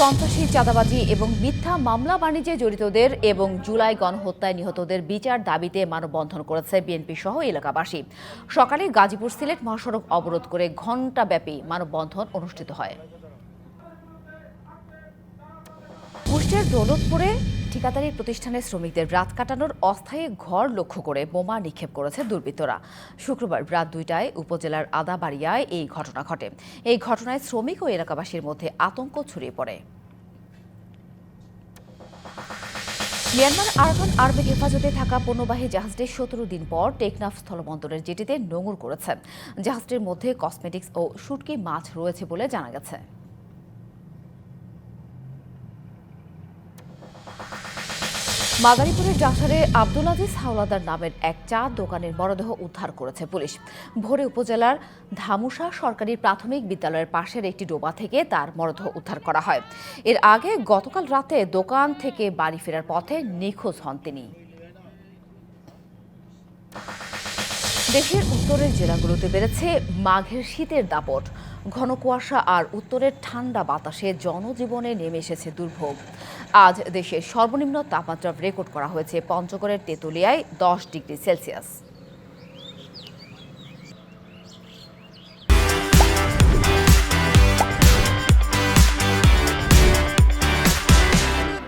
সন্ত্রাসী, চাঁদাবাজি এবং মিথ্যা মামলা বাণিজ্যে জড়িতদের এবং জুলাই গণহত্যায় নিহতদের বিচার দাবিতে মানববন্ধন করেছে বিএনপি সহ এলাকাবাসী। সকালে গাজীপুর সিলেট মহাসড়ক অবরোধ করে ঘণ্টাব্যাপী মানববন্ধন অনুষ্ঠিত হয়। কুষ্টিয়ার দৌলতপুরে ঠিকাদারি প্রতিষ্ঠানের শ্রমিকদের রাত কাটানোর অস্থায়ী ঘর লক্ষ্য করে বোমা নিক্ষেপ করেছে দুর্বৃত্তরা। শুক্রবার রাত দুইটায় উপজেলার আদাবাড়িয়ায় এই ঘটনা ঘটে। এই ঘটনায় শ্রমিক ও এলাকাবাসীর মধ্যে আতঙ্ক ছড়িয়ে পড়ে। মিয়ানমার আরাকান আর্মির হেফাজতে থাকা পণ্যবাহী জাহাজটি সতেরো দিন পর টেকনাফ স্থলবন্দরের জেটিতে নোঙর করেছে। জাহাজটির মধ্যে কসমেটিক্স ও শুটকি মাছ রয়েছে বলে জানা গেছে। মাদারীপুরের জাসারে আব্দুল আজিজ হাওলাদার নামের এক চা দোকানের মরদেহ উদ্ধার করেছে পুলিশ। ভোরে উপজেলার ধামুসা সরকারি প্রাথমিক বিদ্যালয়ের পাশের একটি ডোবা থেকে তার মরদেহ উদ্ধার করা হয়। এর আগে গতকাল রাতে দোকান থেকে বাড়ি ফেরার পথে নিখোঁজ হন তিনি। দেশের উত্তরের জেলাগুলোতে বেড়েছে মাঘের শীতের দাপট। ঘন কুয়াশা আর উত্তরের ঠান্ডা বাতাসে জনজীবনে নেমে এসেছে দুর্ভোগ। আজ দেশের সর্বনিম্ন তাপমাত্রা রেকর্ড করা হয়েছে পঞ্চগড়ের তেঁতুলিয়ায় দশ ডিগ্রি সেলসিয়াস।